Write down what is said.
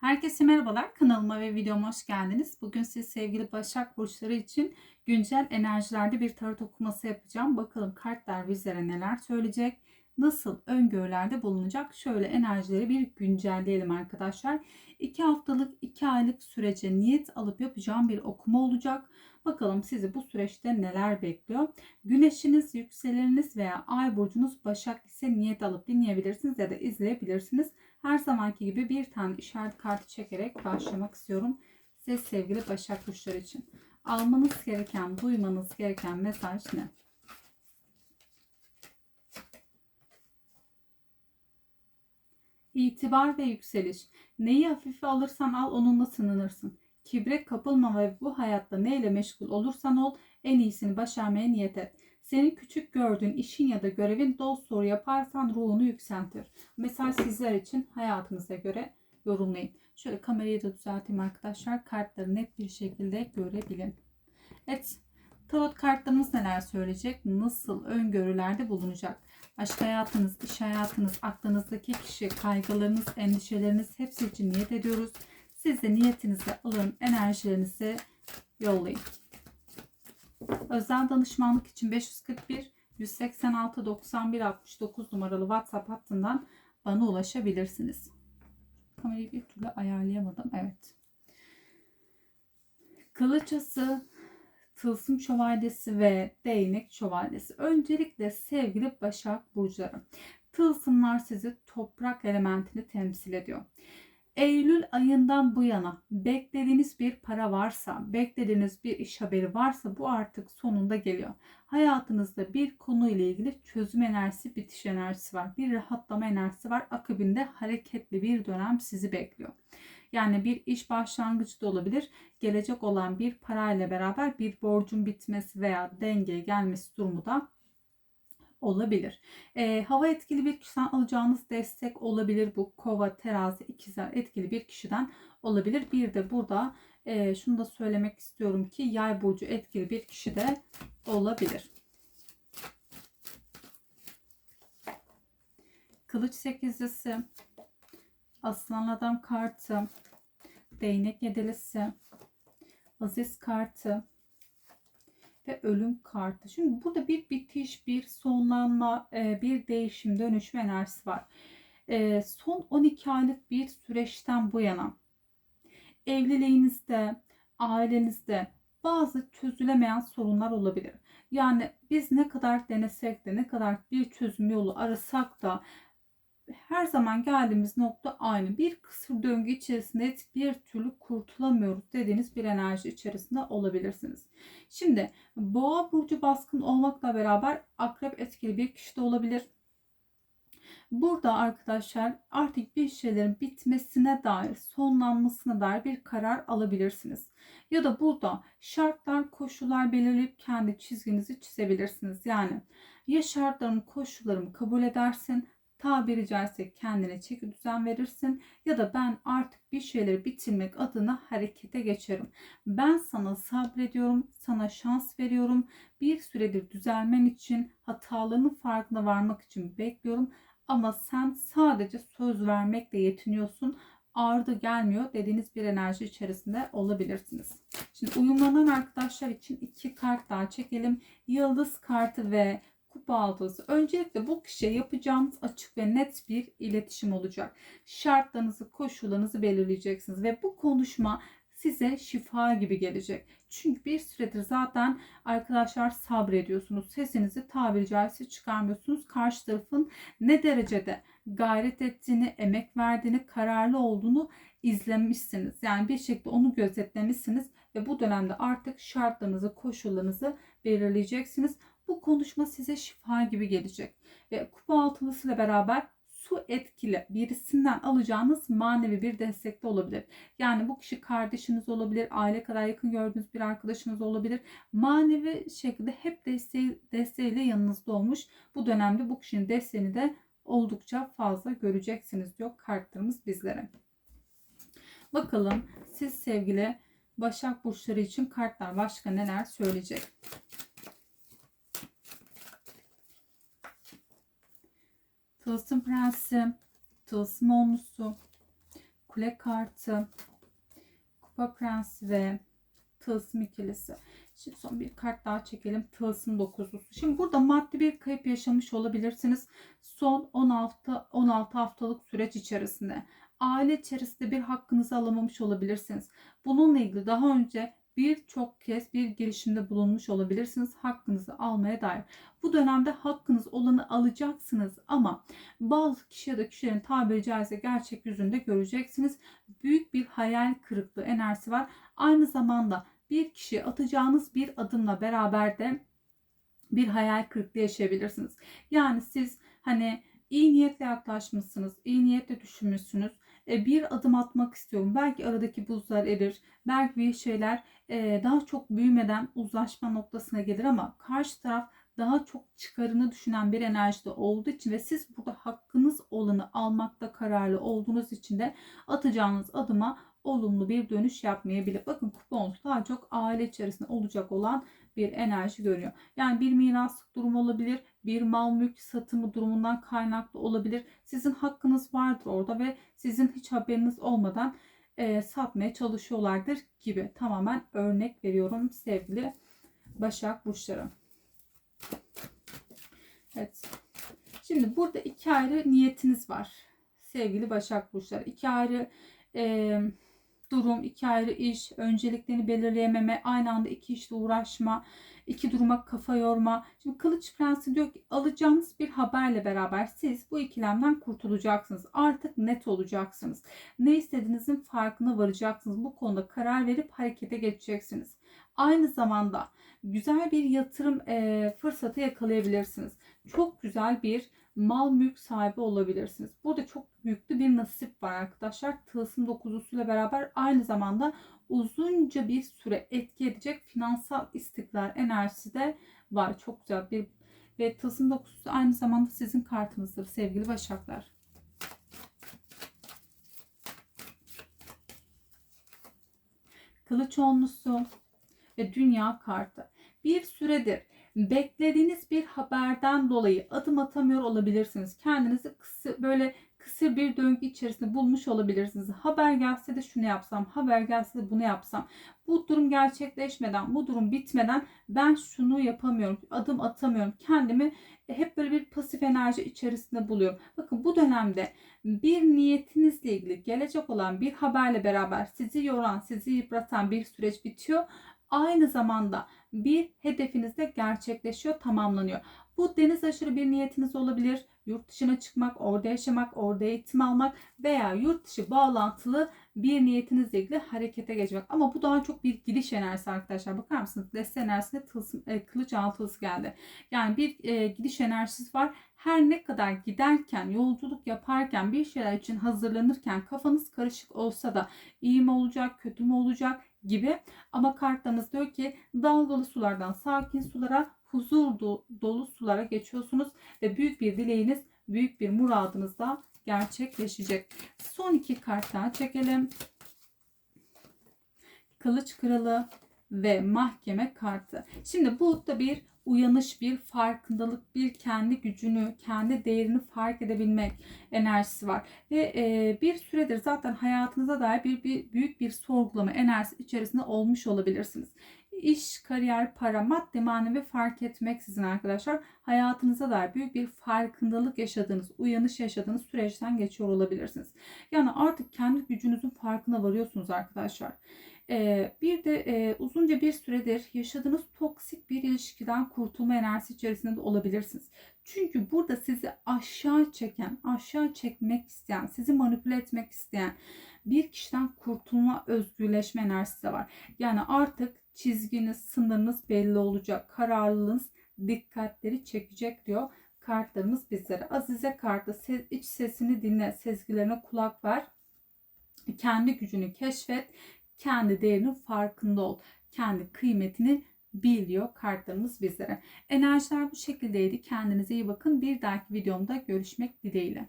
Herkese merhabalar. Kanalıma ve videoma hoş geldiniz. Bugün siz sevgili Başak Burçları için güncel enerjilerde bir tarot okuması yapacağım. Bakalım kartlar bizlere neler söyleyecek, nasıl öngörülerde bulunacak. Şöyle enerjileri bir güncelleyelim arkadaşlar. 2 haftalık, 2 aylık sürece niyet alıp yapacağım bir okuma olacak. Bakalım sizi bu süreçte neler bekliyor. Güneşiniz, yükseleniniz veya ay burcunuz Başak ise niyet alıp dinleyebilirsiniz ya da izleyebilirsiniz. Her zamanki gibi bir tane işaret kartı çekerek başlamak istiyorum. Siz sevgili Başak Burçları için. Almanız gereken, duymanız gereken mesaj ne? İtibar ve yükseliş. Neyi hafife alırsan al onunla sınanırsın. Kibre kapılma ve bu hayatta neyle meşgul olursan ol en iyisini başarmaya niyet et. Senin küçük gördüğün işin ya da görevin dost soru yaparsan ruhunu yükseltir. Mesaj sizler için hayatınıza göre yorumlayın. Şöyle kamerayı da düzelteyim arkadaşlar. Kartları net bir şekilde görebilin. Evet. Tarot kartlarımız neler söyleyecek? Nasıl öngörülerde bulunacak? Aşk hayatınız, iş hayatınız, aklınızdaki kişi, kaygılarınız, endişeleriniz hepsi için niyet ediyoruz. Siz de niyetinizi alın, enerjilerinizi yollayın. Özel danışmanlık için 541 186 91 69 numaralı WhatsApp hattından bana ulaşabilirsiniz. Kamerayı bir türlü ayarlayamadım. Evet. Kılıçası, tılsım şövalyesi ve değnek şövalyesi. Öncelikle sevgili Başak Burçları. Tılsımlar sizi toprak elementini temsil ediyor. Eylül ayından bu yana beklediğiniz bir para varsa, beklediğiniz bir iş haberi varsa bu artık sonunda geliyor. Hayatınızda bir konu ile ilgili çözüm enerjisi, bitiş enerjisi var. Bir rahatlama enerjisi var. Akabinde hareketli bir dönem sizi bekliyor. Yani bir iş başlangıcı da olabilir. Gelecek olan bir parayla beraber bir borcun bitmesi veya dengeye gelmesi durumu da olabilir. E, hava etkili bir kişiden alacağınız destek olabilir. Bu kova, terazi, ikizler etkili bir kişiden olabilir. Bir de burada e, şunu da söylemek istiyorum ki yay burcu etkili bir kişi de olabilir. Kılıç sekizlisi, aslan adam kartı, değnek yedilisi, aziz kartı, ve ölüm kartı. Şimdi burada bir bitiş, bir sonlanma, e, bir değişim, dönüşüm enerjisi var. E, son 12 aylık bir süreçten bu yana evliliğinizde, ailenizde bazı çözülemeyen sorunlar olabilir. Yani biz ne kadar denesek de ne kadar bir çözüm yolu arasak da her zaman geldiğimiz nokta aynı. Bir kısır döngü içerisinde bir türlü kurtulamıyoruz dediğiniz bir enerji içerisinde olabilirsiniz. Şimdi boğa burcu baskın olmakla beraber akrep etkili bir kişi de olabilir. Burada arkadaşlar artık bir şeylerin bitmesine dair, sonlanmasına dair bir karar alabilirsiniz. Ya da burada şartlar, koşullar belirleyip kendi çizginizi çizebilirsiniz. Yani ya şartlarımı, koşullarımı kabul edersin tabiri caizse kendine çeki düzen verirsin ya da ben artık bir şeyleri bitirmek adına harekete geçerim. Ben sana sabrediyorum, sana şans veriyorum. Bir süredir düzelmen için, hatalarının farkına varmak için bekliyorum. Ama sen sadece söz vermekle yetiniyorsun. Ardı gelmiyor dediğiniz bir enerji içerisinde olabilirsiniz. Şimdi uyumlanan arkadaşlar için iki kart daha çekelim. Yıldız kartı ve kupa altısı. Öncelikle bu kişiye yapacağınız açık ve net bir iletişim olacak. Şartlarınızı, koşullarınızı belirleyeceksiniz ve bu konuşma size şifa gibi gelecek. Çünkü bir süredir zaten arkadaşlar sabrediyorsunuz. Sesinizi tabiri caizse çıkarmıyorsunuz. Karşı tarafın ne derecede gayret ettiğini, emek verdiğini, kararlı olduğunu izlemişsiniz. Yani bir şekilde onu gözetlemişsiniz ve bu dönemde artık şartlarınızı, koşullarınızı belirleyeceksiniz. Bu konuşma size şifa gibi gelecek. Ve kupa altılısıyla beraber su etkili birisinden alacağınız manevi bir destek de olabilir. Yani bu kişi kardeşiniz olabilir, aile kadar yakın gördüğünüz bir arkadaşınız olabilir. Manevi şekilde hep desteği, desteğiyle yanınızda olmuş. Bu dönemde bu kişinin desteğini de oldukça fazla göreceksiniz diyor kartlarımız bizlere. Bakalım siz sevgili Başak Burçları için kartlar başka neler söyleyecek? Tılsım Prensi, Tılsım Onlusu, kule kartı, kupa prensi ve tılsım ikilisi. Şimdi son bir kart daha çekelim. Tılsım dokuzlusu. Şimdi burada maddi bir kayıp yaşamış olabilirsiniz. Son 16 16 haftalık süreç içerisinde. Aile içerisinde bir hakkınızı alamamış olabilirsiniz. Bununla ilgili daha önce birçok kez bir girişimde bulunmuş olabilirsiniz hakkınızı almaya dair. Bu dönemde hakkınız olanı alacaksınız ama bazı kişi ya da kişilerin tabiri caizse gerçek yüzünde göreceksiniz. Büyük bir hayal kırıklığı enerjisi var. Aynı zamanda bir kişi atacağınız bir adımla beraber de bir hayal kırıklığı yaşayabilirsiniz. Yani siz hani iyi niyetle yaklaşmışsınız, iyi niyetle düşünmüşsünüz. E, bir adım atmak istiyorum. Belki aradaki buzlar erir. Belki bir şeyler e, daha çok büyümeden uzlaşma noktasına gelir ama karşı taraf daha çok çıkarını düşünen bir enerjide olduğu için ve siz burada hakkınız olanı almakta kararlı olduğunuz için de atacağınız adıma olumlu bir dönüş yapmayabilir. Bakın kupon daha çok aile içerisinde olacak olan bir enerji görüyor. Yani bir miraslık durum olabilir, bir mal mülk satımı durumundan kaynaklı olabilir. Sizin hakkınız vardır orada ve sizin hiç haberiniz olmadan e, satmaya çalışıyorlardır gibi. Tamamen örnek veriyorum sevgili Başak Burçları. Evet. Şimdi burada iki ayrı niyetiniz var. Sevgili Başak Burçları. İki ayrı e, durum, iki ayrı iş, önceliklerini belirleyememe, aynı anda iki işle uğraşma, iki duruma kafa yorma. Şimdi Kılıç Prensi diyor ki alacağınız bir haberle beraber siz bu ikilemden kurtulacaksınız. Artık net olacaksınız. Ne istediğinizin farkına varacaksınız. Bu konuda karar verip harekete geçeceksiniz. Aynı zamanda güzel bir yatırım e, fırsatı yakalayabilirsiniz. Çok güzel bir mal mülk sahibi olabilirsiniz. Burada çok yüklü bir nasip var arkadaşlar. Tılsım dokuzusuyla beraber aynı zamanda uzunca bir süre etki edecek finansal istikrar enerjisi de var. Çok güzel bir ve tılsım dokuzusu aynı zamanda sizin kartınızdır sevgili başaklar. Kılıç onlusu ve dünya kartı. Bir süredir beklediğiniz bir haberden dolayı adım atamıyor olabilirsiniz. Kendinizi kısa, böyle kısır bir döngü içerisinde bulmuş olabilirsiniz. Haber gelse de şunu yapsam, haber gelse de bunu yapsam. Bu durum gerçekleşmeden, bu durum bitmeden ben şunu yapamıyorum, adım atamıyorum. Kendimi hep böyle bir pasif enerji içerisinde buluyorum. Bakın bu dönemde bir niyetinizle ilgili gelecek olan bir haberle beraber sizi yoran, sizi yıpratan bir süreç bitiyor. Aynı zamanda bir hedefiniz de gerçekleşiyor, tamamlanıyor. Bu deniz aşırı bir niyetiniz olabilir. Yurt dışına çıkmak, orada yaşamak, orada eğitim almak veya yurt dışı bağlantılı bir niyetinizle ilgili harekete geçmek. Ama bu daha çok bir gidiş enerjisi arkadaşlar. Bakar mısınız? Deste enerjisinde e, kılıç altılısı geldi. Yani bir e, gidiş enerjisi var. Her ne kadar giderken, yolculuk yaparken, bir şeyler için hazırlanırken kafanız karışık olsa da iyi mi olacak, kötü mü olacak gibi. Ama kartlarınız diyor ki dalgalı sulardan sakin sulara, huzur dolu sulara geçiyorsunuz ve büyük bir dileğiniz, büyük bir muradınız da gerçekleşecek. Son iki kart çekelim. Kılıç Kralı ve Mahkeme kartı. Şimdi bu da bir uyanış, bir farkındalık, bir kendi gücünü, kendi değerini fark edebilmek enerjisi var. Ve e, bir süredir zaten hayatınıza dair bir, bir büyük bir sorgulama enerjisi içerisinde olmuş olabilirsiniz. İş, kariyer, para, maddi, manevi fark etmeksizin arkadaşlar hayatınıza dair büyük bir farkındalık yaşadığınız, uyanış yaşadığınız süreçten geçiyor olabilirsiniz. Yani artık kendi gücünüzün farkına varıyorsunuz arkadaşlar. Ee, bir de e, uzunca bir süredir yaşadığınız toksik bir ilişkiden kurtulma enerjisi içerisinde de olabilirsiniz. Çünkü burada sizi aşağı çeken, aşağı çekmek isteyen, sizi manipüle etmek isteyen bir kişiden kurtulma, özgürleşme enerjisi de var. Yani artık çizginiz, sınırınız belli olacak. Kararlılığınız dikkatleri çekecek diyor kartlarımız bizlere. Azize kartı iç sesini dinle, sezgilerine kulak ver. Kendi gücünü keşfet kendi değerinin farkında ol. Kendi kıymetini biliyor kartlarımız bizlere. Enerjiler bu şekildeydi. Kendinize iyi bakın. Bir dahaki videomda görüşmek dileğiyle.